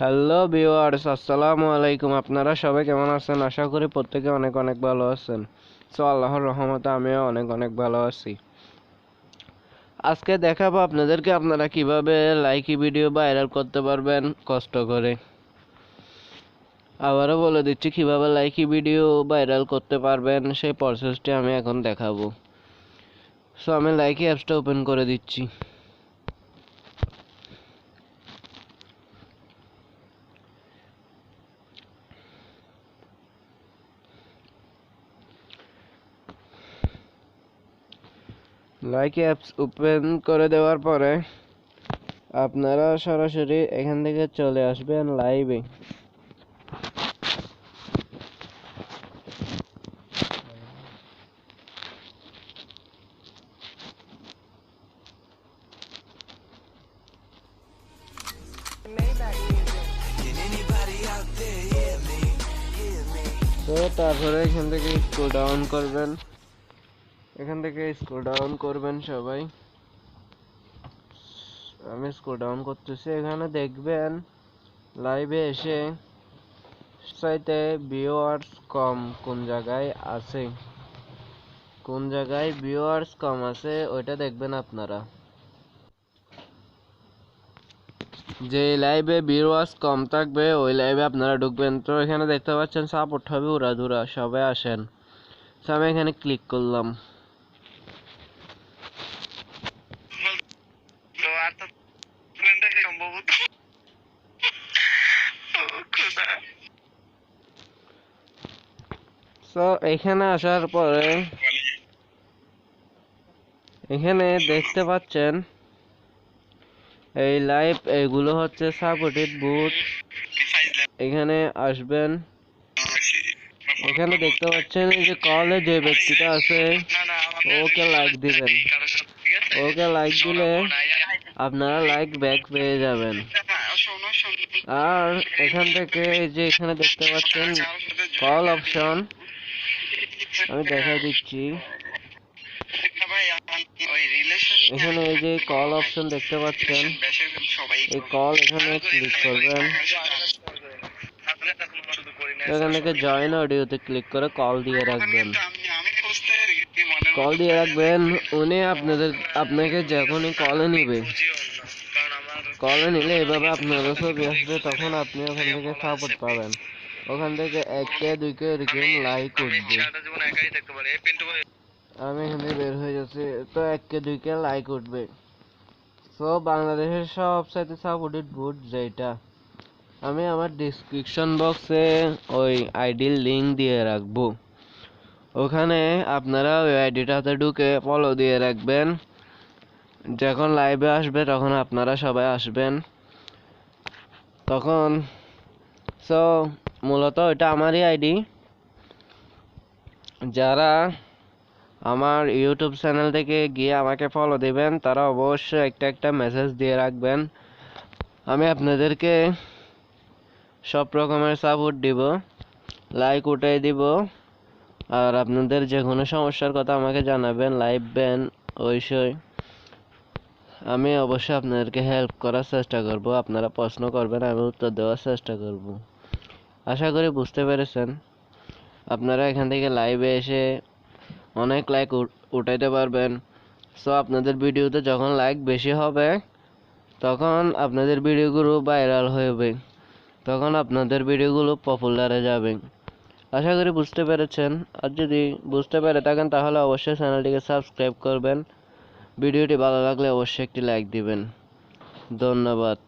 Hello viewers আসসালামু আলাইকুম। আপনারা সবাই কেমন আছেন? আশা করি প্রত্যেকে অনেক অনেক ভালো আছেন। সো আল্লাহর রহমতে আমিও অনেক অনেক ভালো আছি। আজকে দেখাবো আপনাদেরকে আপনারা কীভাবে লাইকি ভিডিও ভাইরাল করতে পারবেন, কষ্ট করে। আবারও বলে দিচ্ছি, কীভাবে লাইকি ভিডিও ভাইরাল করতে পারবেন, সেই প্রসেসটি আমি এখন দেখাবো। সো আমি লাইকি অ্যাপসটা ওপেন করে দিচ্ছি। লাইক অ্যাপস ওপেন করে দেওয়ার পরে আপনারা সরাসরি এখান থেকে চলে আসবেন লাইভে তারপরে এখান থেকে স্ক্রল ডাউন করবেন। এখান থেকে স্ক্রল ডাউন করবেন সবাই। আমি স্ক্রল ডাউন করতেছি। এখানে দেখবেন লাইভে এসে সাইটে ভিউয়ার্স কম কোন জায়গায় আছে? কোন জায়গায় ভিউয়ার্স কম আছে, ওইটা দেখবেন আপনারা। যে লাইভে ভিউয়ার্স কম থাকবে, ওই লাইভে আপনারা ঢুকবেন। তো এখানে দেখতে পাচ্ছেন সাপোর্ট হবে, উড়াধুরা, সবাই আসেন। আমি এখানে ক্লিক করলাম তো আর তো ফ্রেন্ড সম্ভবত ও খোদা তো এখানে আসার পরে এখানে দেখতে পাচ্ছেন, এই লাইভ এগুলো হচ্ছে সাপোর্টেড বুট এখানে আসবেন এখানে দেখতে পাচ্ছেন যে কলে যে ব্যক্তিটা আছে, ওকে like দিবেন। ওকে লাইক দিলে আপনারা লাইক ব্যাক পেয়ে যাবেন। আর এখান থেকে এই যে এখানে দেখতে পাচ্ছেন কল অপশন আমি দেখা দিচ্ছি। এখানে এই যে কল অপশন দেখতে পাচ্ছেন, এই কল এখানে ক্লিক করবেন। এখান থেকে জয়েন অডিওতে ক্লিক করে কল দিয়ে রাখবেন। কল দিয়ে রাখবেন। উনি আপনাদের আপনাকে যখনই কলে নিবে। কলে নিলে এভাবে আপনারও ছবি আসবে তখন আপনি ওখান থেকে সাপোর্ট পাবেন। ওখান থেকে এক কে দুই কে এরকম লাইক উঠবে ভাই আমি এখান থেকে বের হয়ে যাচ্ছি। তো এক কে দুই কে লাইক উঠবে সো বাংলাদেশের সব সাইতে সাপোর্টেড বুট যেটা আমি আমার ডিসক্রিপশন বক্সে ওই আইডির লিংক দিয়ে রাখব। ওখানে আপনারা ওই আইডিটাতে ঢুকে ফলো দিয়ে রাখবেন। যখন লাইভে আসবে, তখন আপনারা সবাই আসবেন। তখন সো মূলত এটা আমারই আইডি। যারা আমার ইউটিউব চ্যানেল থেকে গিয়ে আমাকে ফলো দিবেন, তারা অবশ্যই একটা একটা মেসেজ দিয়ে রাখবেন। আমি আপনাদেরকে সব রকমের সাপোর্ট দিব লাইক উঠাই দিব। আর আপনাদের যে কোনো সমস্যার কথা আমাকে জানাবেন লাইভ ব্যান ওইসই আমি অবশ্যই আপনাদেরকে হেল্প করার চেষ্টা করব। আপনারা প্রশ্ন করবেন, আমি উত্তর দেওয়ার চেষ্টা করব। আশা করি বুঝতে পেরেছেন। আপনারা এখান থেকে লাইভে এসে অনেক লাইক উঠাইতে পারবেন। সো আপনাদের ভিডিওতে যখন লাইক বেশি হবে, তখন আপনাদের ভিডিওগুলো ভাইরাল হবে তখন আপনাদের ভিডিওগুলো পপুলারে যাবে। আশা করি বুঝতে পেরেছেন। আর যদি বুঝতে পেরে থাকেন, তাহলে অবশ্যই চ্যানেলটিকে সাবস্ক্রাইব করবেন। ভিডিওটি ভালো লাগলে অবশ্যই একটি লাইক দিবেন। ধন্যবাদ।